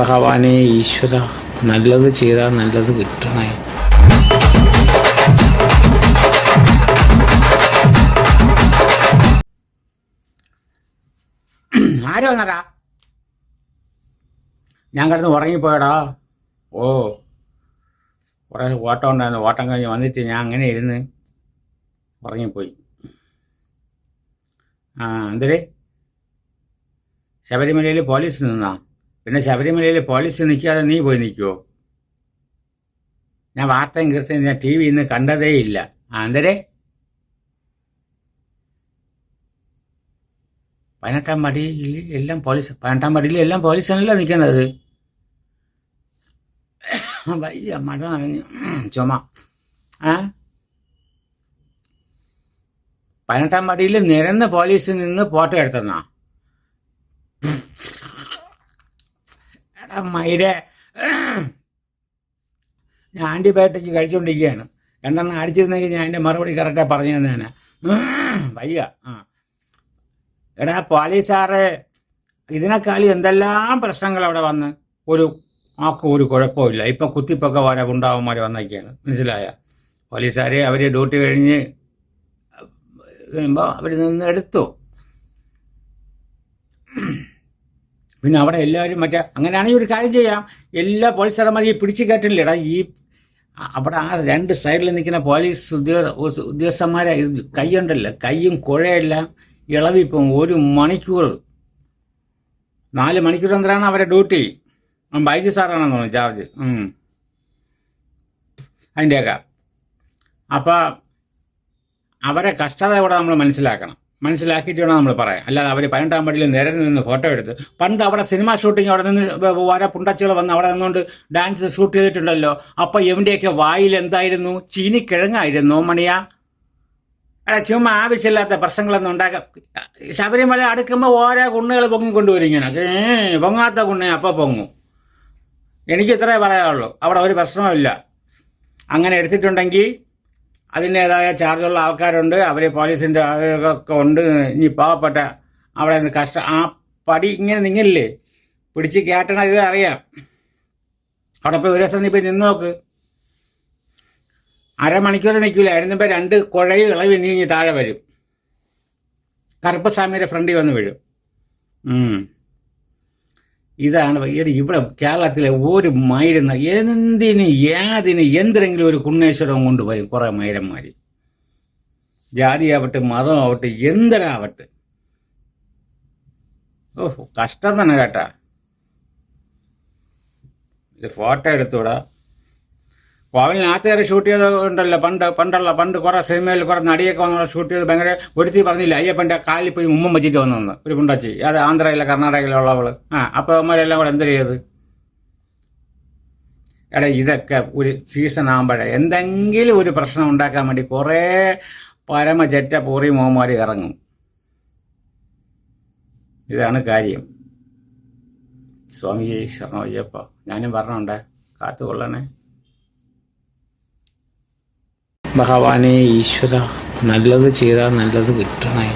ഭഗവാനെ ഈശ്വര നല്ലത് ചെയ്താൽ നല്ലത് കിട്ടണേ. ആരോ വന്നടാ ഞാൻ കിടന്ന് ഉറങ്ങിപ്പോയടാ. ഓ കുറേ ഓട്ടം ഉണ്ടായിരുന്നു. ഓട്ടം കഴിഞ്ഞ് വന്നിട്ട് ഞാൻ അങ്ങനെ ഇരുന്ന് ഉറങ്ങിപ്പോയി. ആ എന്തേ ശബരിമലയിൽ പോലീസ് നിന്നാ? പിന്നെ ശബരിമലയിൽ പോലീസ് നിൽക്കാതെ നീ പോയി നിൽക്കുമോ ഞാൻ വാർത്തയും കീർത്തയും ഞാൻ ടി വി ഇന്ന് കണ്ടതേ ഇല്ല. അന്തരേ പതിനെട്ടാം പടിയിൽ എല്ലാം പോലീസ് പതിനെട്ടാം പടിയിൽ എല്ലാം പോലീസാണല്ലോ നിൽക്കുന്നത്. വയ്യ മഴ നനഞ്ഞു. ചുമ. ആ? പതിനെട്ടാം പടിയിൽ നിരന്ന് പോലീസിൽ നിന്ന് ഫോട്ടോ എടുത്തെന്നാ? മയിരെ ഞാൻ ആന്റിബയോട്ടിക് കഴിച്ചുകൊണ്ടിരിക്കുകയാണ് രണ്ടെണ്ണം അടിച്ചിരുന്നെങ്കിൽ ഞാൻ എന്റെ മറുപടി കറക്റ്റായി പറഞ്ഞു തന്നേനെ വയ്യ. ആ. എടാ പോലീസാറ് ഇതിനേക്കാളും എന്തെല്ലാം പ്രശ്നങ്ങൾ അവിടെ വന്ന്? ഒരു ആർക്കും ഒരു കുഴപ്പമില്ല ഇപ്പം കുത്തിപ്പൊക്കെ വരെ ഉണ്ടാവുമാർ വന്നൊക്കെയാണ് മനസ്സിലായ? പോലീസുകാർ അവർ ഡ്യൂട്ടി കഴിഞ്ഞ് കഴിയുമ്പോൾ അവർ നിന്ന് എടുത്തു. പിന്നെ അവിടെ എല്ലാവരും മറ്റേ അങ്ങനെയാണെങ്കിൽ ഒരു കാര്യം ചെയ്യാം. എല്ലാ പോലീസുകാരന്മാരും ഈ പിടിച്ചു കയറ്റില്ലടാ ഈ അവിടെ ആ രണ്ട് സൈഡിൽ നിൽക്കുന്ന പോലീസ് ഉദ്യോഗ ഉദ്യോഗസ്ഥന്മാരെ കൈയുണ്ടല്ലോ. കൈയും കുഴയെല്ലാം ഇളവിപ്പം ഒരു മണിക്കൂർ. നാല് മണിക്കൂർ എന്തിനാണ് അവരെ ഡ്യൂട്ടി ബൈജു സാറാണെന്ന് തോന്നുന്നു ചാർജ്. അതിന്റെയൊക്കെ അപ്പോൾ അവരെ കഷ്ടത ഇവിടെ നമ്മൾ മനസ്സിലാക്കണം. മനസ്സിലാക്കിയിട്ട് വേണം നമ്മൾ പറയാം. അല്ലാതെ അവർ പതിനെട്ടാം പടിയിൽ നിരന്ന് നിന്ന് ഫോട്ടോ എടുത്ത് പണ്ട് അവിടെ സിനിമ ഷൂട്ടിംഗ് അവിടെ നിന്ന് വര പുണ്ടച്ചുകൾ വന്ന് അവിടെ നിന്നുകൊണ്ട് ഡാൻസ് ഷൂട്ട് ചെയ്തിട്ടുണ്ടല്ലോ. അപ്പോൾ എവിടെയൊക്കെ വായിൽ എന്തായിരുന്നു? ചീനിക്കിഴങ്ങായിരുന്നു മണിയാ? അല്ല ചുമ്മാ ആവശ്യമില്ലാത്ത പ്രശ്നങ്ങളൊന്നും ഉണ്ടാക്കാം ശബരിമല അടുക്കുമ്പോൾ ഓരോ കുണ്ണുകൾ പൊങ്ങിക്കൊണ്ടുവരും ഇങ്ങനെ. പൊങ്ങാത്ത കുണ്ണ അപ്പം പൊങ്ങും. എനിക്ക് ഇത്രേ പറയാനുള്ളൂ. അവിടെ ഒരു പ്രശ്നവുമില്ല. അങ്ങനെ എടുത്തിട്ടുണ്ടെങ്കിൽ അതിന്റേതായ ചാർജുള്ള ആൾക്കാരുണ്ട്. അവർ പോലീസിന്റെ ഒക്കെ ഉണ്ട്. ഇനി പാവപ്പെട്ട അവിടെ നിന്ന് കഷ്ട ആ പടി ഇങ്ങനെ നിങ്ങില്ലേ? പിടിച്ച് കയറ്റണം ഇത് അറിയാം. അവിടെ പോയി ഒരു ദിവസം നീ പോയി നിന്ന് നോക്ക്. അരമണിക്കൂർ നിൽക്കില്ല ആയിരുന്നപ്പോൾ രണ്ട് കുഴയും ഇളവി നീങ്ങി താഴെ വരും. കറുപ്പസ്വാമിയുടെ ഫ്രണ്ടിൽ വന്ന് വീഴും. ഇതാണ് ഈയിടെ ഇവിടെ കേരളത്തിലെ ഒരു മൈരുന്ന എന്തിന് ഏതിന് എന്തിനെങ്കിലും ഒരു കുണ്ണേശ്വരം കൊണ്ടുവരും കുറേ മൈരന്മാർ ജാതിയാവട്ടെ മതമാവട്ടെ എന്തിനാവട്ടെ ഓ കഷ്ടം തന്നെ കേട്ടാ. ഇത് ഫോട്ടോ എടുത്തൂടാ കോവലിനകത്ത് കയറി ഷൂട്ട് ചെയ്ത് ഉണ്ടല്ലോ പണ്ട് പണ്ടുള്ള പണ്ട് കുറെ സിനിമയിൽ കുറെ നടിയൊക്കെ വന്നുള്ള ഷൂട്ട് ചെയ്ത് ഭയങ്കര ഒരുത്തി പറഞ്ഞില്ല അയ്യപ്പന്റെ കാലിൽ പോയി ഉമ്മം വെച്ചിട്ട് വന്നു ഒരു പുണ്ടച്ചി അത് ആന്ധ്രയിലെ കർണാടകയിലുള്ളവൾ. ആ അപ്പോൾ അവന്മാരെല്ലാം കൂടെ എന്ത് ചെയ്ത്? എടാ ഇതൊക്കെ ഒരു സീസൺ ആകുമ്പോഴേ എന്തെങ്കിലും ഒരു പ്രശ്നം ഉണ്ടാക്കാൻ വേണ്ടി കുറേ പരമചറ്റ പൂറി മോമാർ ഇറങ്ങും. ഇതാണ് കാര്യം. സ്വാമിജി ശരണം അയ്യപ്പ ഞാനും പറഞ്ഞുണ്ടേ കാത്തുകൊള്ളണേ. ഭഗവാനെ ഈശ്വര നല്ലത് ചെയ്താൽ നല്ലത് കിട്ടണേ.